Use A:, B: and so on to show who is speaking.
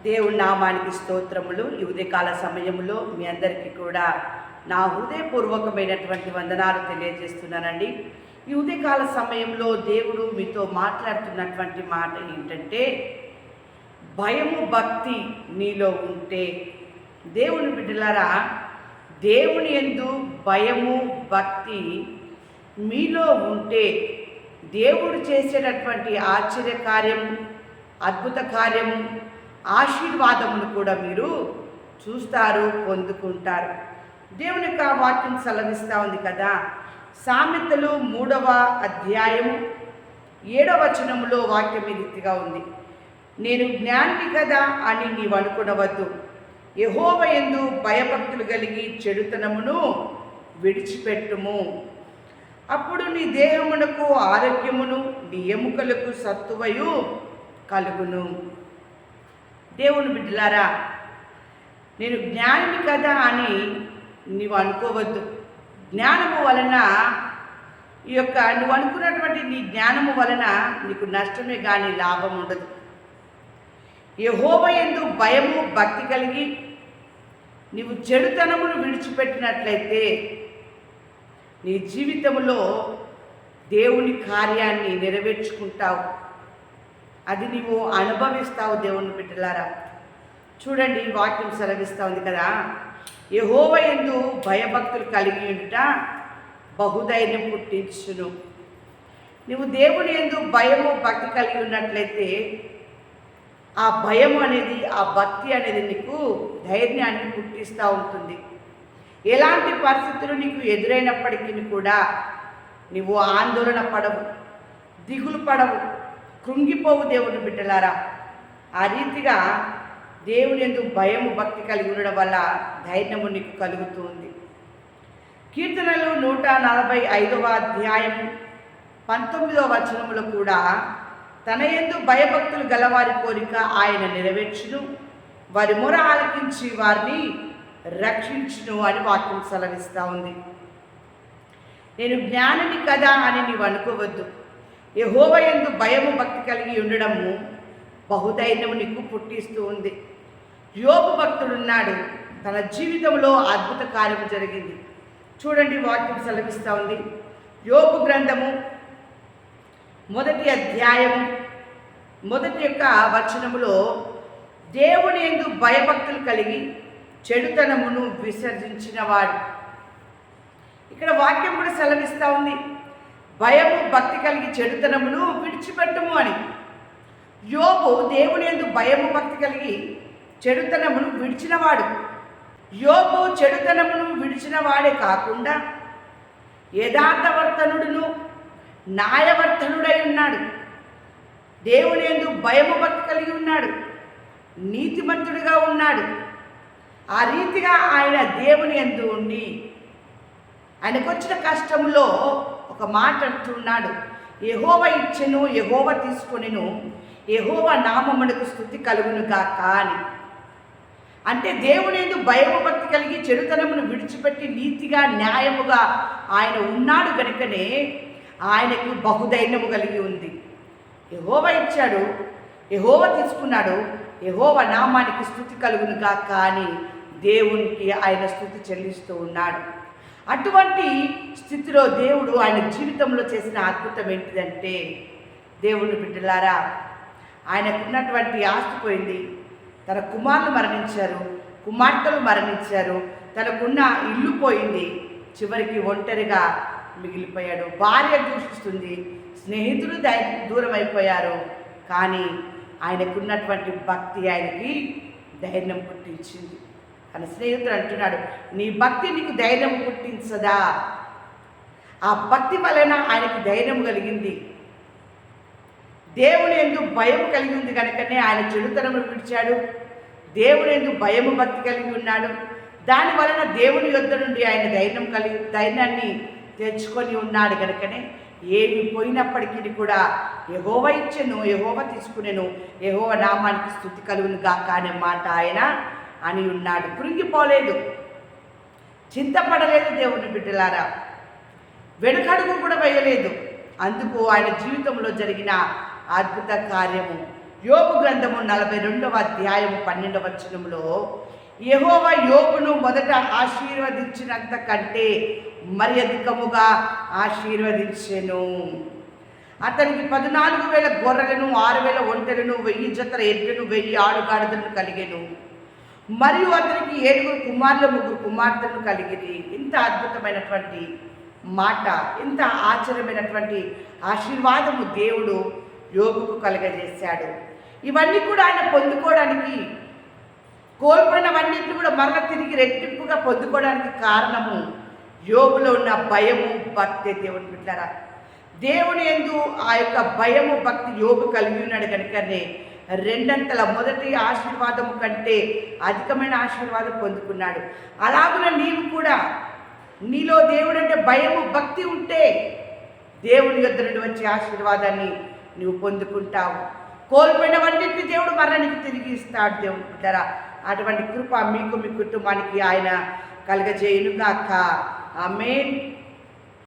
A: దేవుడి నామానికి స్తోత్రములు. ఈ ఉదయకాల సమయంలో మీ అందరికీ కూడా నా హృదయపూర్వకమైనటువంటి వందనాలు తెలియజేస్తున్నానండి. ఈ ఉదయకాల సమయంలో దేవుడు మీతో మాట్లాడుతున్నటువంటి మాట ఏంటంటే భయము భక్తి నీలో ఉంటే దేవుని బిడ్డలారా దేవుని ఎందు భయము భక్తి మీలో ఉంటే దేవుడు చేసేటటువంటి ఆశ్చర్య కార్యము అద్భుత కార్యము ఆశీర్వాదమును కూడా మీరు చూస్తారు పొందుకుంటారు. దేవుని యొక్క వాక్యం సెలవిస్తూ ఉంది కదా. సామెతలు మూడవ అధ్యాయము ఏడవ వచనములో వాక్యం రీతిగా ఉంది. నేను జ్ఞాని కదా అని నీవు అనుకునవద్దు. యహోవ ఎందు భయభక్తులు కలిగి చెడుతనమును విడిచిపెట్టుము. అప్పుడు నీ దేహమునకు ఆరోగ్యమును నీ ఎముకలకు సత్తువయు కలుగును. దేవుని బిడ్డలారా నేను జ్ఞానిని కదా అని నీవు అనుకోవద్దు. జ్ఞానము వలన ఈ యొక్క నువ్వు అనుకున్నటువంటి నీ జ్ఞానము వలన నీకు నష్టమే కానీ లాభం ఉండదు. యహోబయందు భయము భక్తి కలిగి నీవు చెడుతనమును విడిచిపెట్టినట్లయితే నీ జీవితంలో దేవుని కార్యాన్ని నెరవేర్చుకుంటావు. అది నీవు అనుభవిస్తావు దేవుని బిడ్డలారా. చూడండి వాక్యం సెలవిస్తూ ఉంది కదా. యహోవ ఎందు భయభక్తులు కలిగి ఉంట బహుధైర్యం పుట్టించును. నువ్వు దేవుని ఎందు భయము భక్తి కలిగి ఉన్నట్లయితే ఆ భయం అనేది ఆ భక్తి అనేది నీకు ధైర్యాన్ని పుట్టిస్తూ ఉంటుంది. ఎలాంటి పరిస్థితులు నీకు ఎదురైనప్పటికీ కూడా నువ్వు ఆందోళన పడవు దిగులు పడవు. కృంగిపోవు దేవుని బిడ్డలారా. ఆ రీతిగా దేవుని ఎందుకు భయము భక్తి కలిగి ఉండడం వల్ల ధైర్యము నీకు కలుగుతుంది. కీర్తనలు నూట నలభై ఐదవ అధ్యాయం పంతొమ్మిదవ వచనములో కూడా తన ఎందు భయభక్తులు గలవారి కోరిక ఆయన నెరవేర్చును. వారి మొర ఆలకించి వారిని రక్షించును అని వాక్యం సెలవిస్తూ ఉంది. నేను జ్ఞానిని కదా అని నీవు అనుకోవద్దు. యహోవ ఎందు భయము భక్తి కలిగి ఉండడము బహుధైర్యము నీకు పుట్టిస్తూ ఉంది. యోగు భక్తుడున్నాడు. తన జీవితంలో అద్భుత కార్యము జరిగింది. చూడండి వాక్యం సెలవిస్తూ ఉంది. యోగు గ్రంథము మొదటి అధ్యాయము మొదటి యొక్క వచనములో దేవుని ఎందు భయభక్తులు కలిగి చెడుతనమును విసర్జించినవాడు. ఇక్కడ వాక్యం కూడా సెలవిస్తూ ఉంది. భయము భక్తి కలిగి చెడుతనమును విడిచిపెట్టము అని. యోబు దేవుని ఎందు భయము భక్తి కలిగి చెడుతనమును విడిచినవాడు. యోబు చెడుతనమును విడిచినవాడే కాకుండా యథార్థవర్తనుడును న్యాయవర్తనుడై ఉన్నాడు దేవుని ఎందు భయము భక్తి కలిగి ఉన్నాడు. నీతిమంతుడిగా ఉన్నాడు. ఆ రీతిగా ఆయన దేవుని ఎందు ఉండి ఆయనకు వచ్చిన కష్టంలో ఒక మాట అంటున్నాడు. యహోవ ఇచ్చెను యహోవ తీసుకొనిను యహోవ నామమునకు స్థుతి కలుగును కాక అని. అంటే దేవుడేందు భయభక్తి కలిగి చెడుతనమును విడిచిపెట్టి నీతిగా న్యాయముగా ఆయన ఉన్నాడు కనుకనే ఆయనకు బహుధైర్యము కలిగి ఉంది. యహోవ ఇచ్చాడు యహోవ తీసుకున్నాడు యహోవ నామానికి స్థుతి కలుగును కాక అని దేవునికి ఆయన స్థుతి చెల్లిస్తూ ఉన్నాడు. అటువంటి స్థితిలో దేవుడు ఆయన జీవితంలో చేసిన అద్భుతం ఏంటిదంటే దేవుడు బిడ్డలారా ఆయనకున్నటువంటి ఆస్తి పోయింది. తన కుమారులు మరణించారు కుమార్తెలు మరణించారు తనకున్న ఇల్లు పోయింది. చివరికి ఒంటరిగా మిగిలిపోయాడు. భార్య దూషిస్తుంది స్నేహితులు దూరం అయిపోయారు కానీ ఆయనకున్నటువంటి భక్తి ఆయనకి ధైర్యం పుట్టించింది. తన స్నేహితుడు అంటున్నాడు నీ భక్తి నీకు ధైర్యం పుట్టించదా? ఆ భక్తి వలన ఆయనకి ధైర్యం కలిగింది. దేవుని ఎందు భయం కలిగి ఉంది కనుకనే ఆయన చెడుతనము విడిచాడు. దేవుని ఎందు భయము భక్తి కలిగి ఉన్నాడు. దాని వలన దేవుని యొద్ద నుండి ఆయన ధైర్యం కలిగి ధైర్యాన్ని తెచ్చుకొని ఉన్నాడు కనుకనే ఏమి పోయినప్పటికీ కూడా ఎహోవ ఇచ్చెను ఎహోవ తీసుకునేను ఎహోవ నామానికి స్థుతి కలుగును గాక అనే మాట ఆయన అని ఉన్నాడు. కృంగిపోలేదు. చింతపడలేదు దేవుని బిడ్డలారా. వెనుకడుగు కూడా వేయలేదు. అందుకు ఆయన జీవితంలో జరిగిన అద్భుత కార్యము. యోగు గ్రంథము నలభై రెండవ అధ్యాయము పన్నెండవ వచనంలో యహోవ యోగును మొదట ఆశీర్వదించినంత కంటే మరి అధికముగా ఆశీర్వదించెను. అతనికి పద్నాలుగు వేల గొర్రెలను ఆరు వేల ఒంటెలను వెయ్యి జతల ఎడ్లను వెయ్యి ఆడుగాడిదలను కలిగెను. మరియు అతనికి ఏడుగురు కుమారులు ముగ్గురు కుమార్తెను కలిగిరి. ఇంత అద్భుతమైనటువంటి మాట ఇంత ఆశ్చర్యమైనటువంటి ఆశీర్వాదము దేవుడు యోగుకు కలుగజేశాడు. ఇవన్నీ కూడా ఆయన పొందుకోవడానికి కోల్పోయినవన్నింటిని కూడా మరల తిరిగి రెట్టింపుగా పొందుకోవడానికి కారణము యోగులో ఉన్న భయము భక్తి దేవుని బిడ్డారా దేవుని ఎందు ఆ యొక్క భయము భక్తి యోగు కలిగి ఉన్నాడు కనుకనే రెండంతల మొదటి ఆశీర్వాదము కంటే అధికమైన ఆశీర్వాదం పొందుకున్నాడు. అలాగున నీవు కూడా నీలో దేవుడు అంటే భయము భక్తి ఉంటే దేవుని యొద్ద నుండి వచ్చే ఆశీర్వాదాన్ని నువ్వు పొందుకుంటావు. కోల్పోయినవన్నింటినీ దేవుడు మరణానికి తిరిగి ఇస్తాడు దేవుడు బిడ్డరా. అటువంటి కృప మీకు మీ కుటుంబానికి ఆయన కలగజేయునుగాక. ఆమెన్.